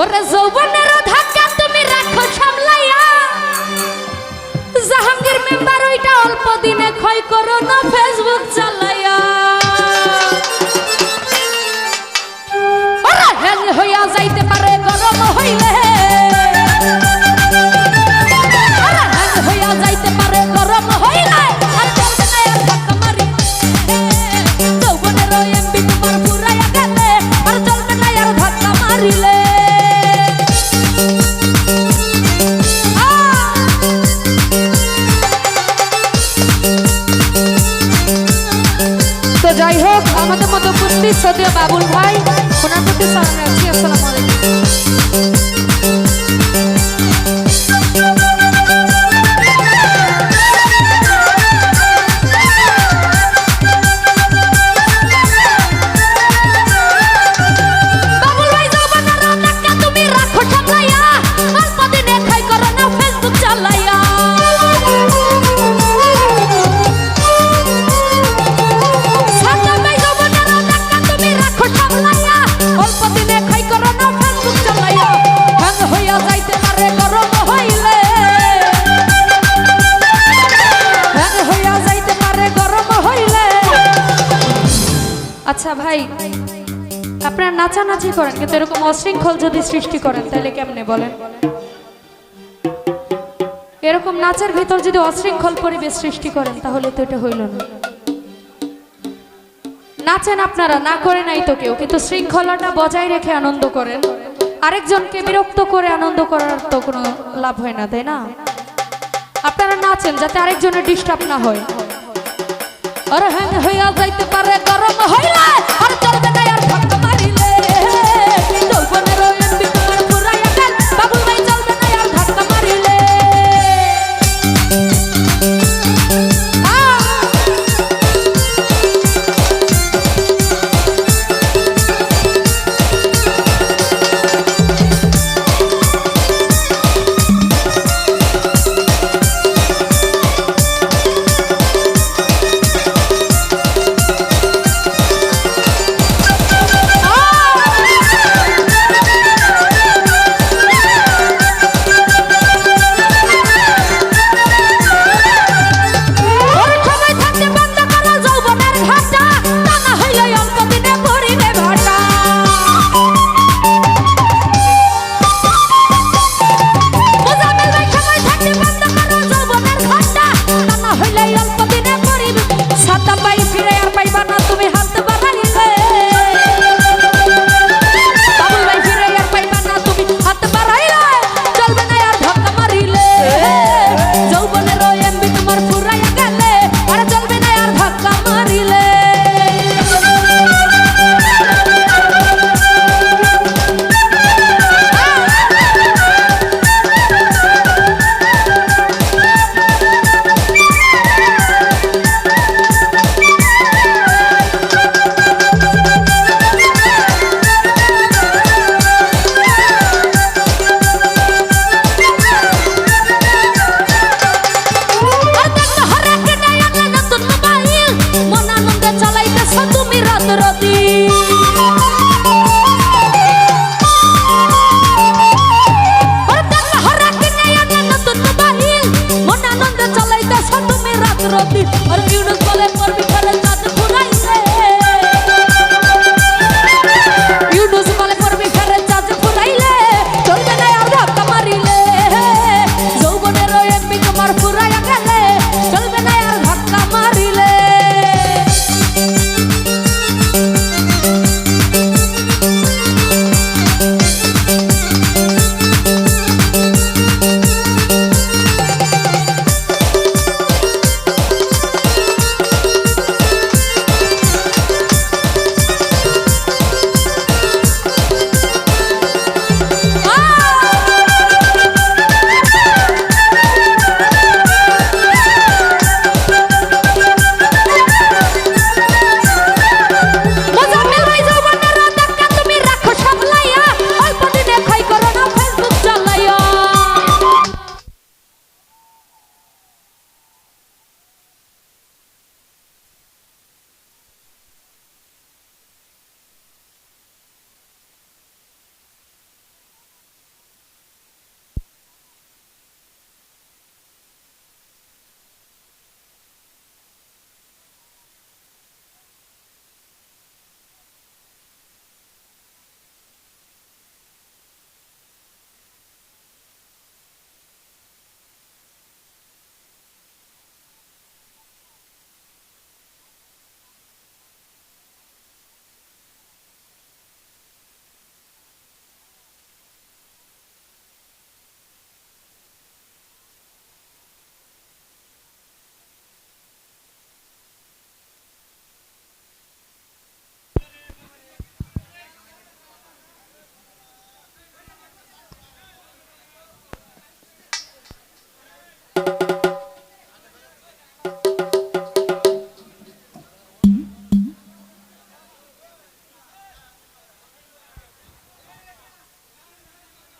ওরে যৌবনের ধাক্কা তুমি রাখো সামলাইয়া। জাহাঙ্গীর মেম্বার, ওইটা অল্প দিনে ক্ষয় করো না ফেসবুক চালাইয়া। ওরে হ্যাং হইয়া যাইতে যাই হোক আমাদের মতো বুদ্ধি সদীয় বাবুল ভাই ওনার প্রতি সালাম রাখছি। আসসালামু আলাইকুম। ভাই, আপনারা নাচানাচি করেন, কিন্তু এরকম অশৃঙ্খল যদি সৃষ্টি করেন, তাহলে কেমনে বলেন? এরকম নাচের ভিতর যদি অশৃঙ্খল পরিবেশ সৃষ্টি করেন, তাহলে তো এটা হইল না। নাচেন আপনারা, না করে নাই তো কেউ, কিন্তু শৃঙ্খলাটা বজায় রেখে আনন্দ করেন। আরেকজনকে বিরক্ত করে আনন্দ করার তো কোনো লাভ হয় না, তাই না? আপনারা নাচেন যাতে আরেকজনের ডিস্টার্ব না হয়। আর হ্যাং হইয়া যাইতে পারে গরম হইলে আর চলবে না hasrati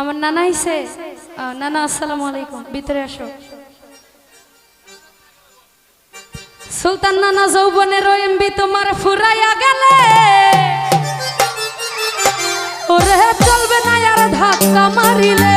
আমার নানা আইসে নানা, আসসালামু আলাইকুম। ভিতরে আসো। সুলতান নানা যৌবনের এমবি তোমার ফুরাইয়া গেলে। ওরে, চলবে না আর ধাক্কা মারিলে।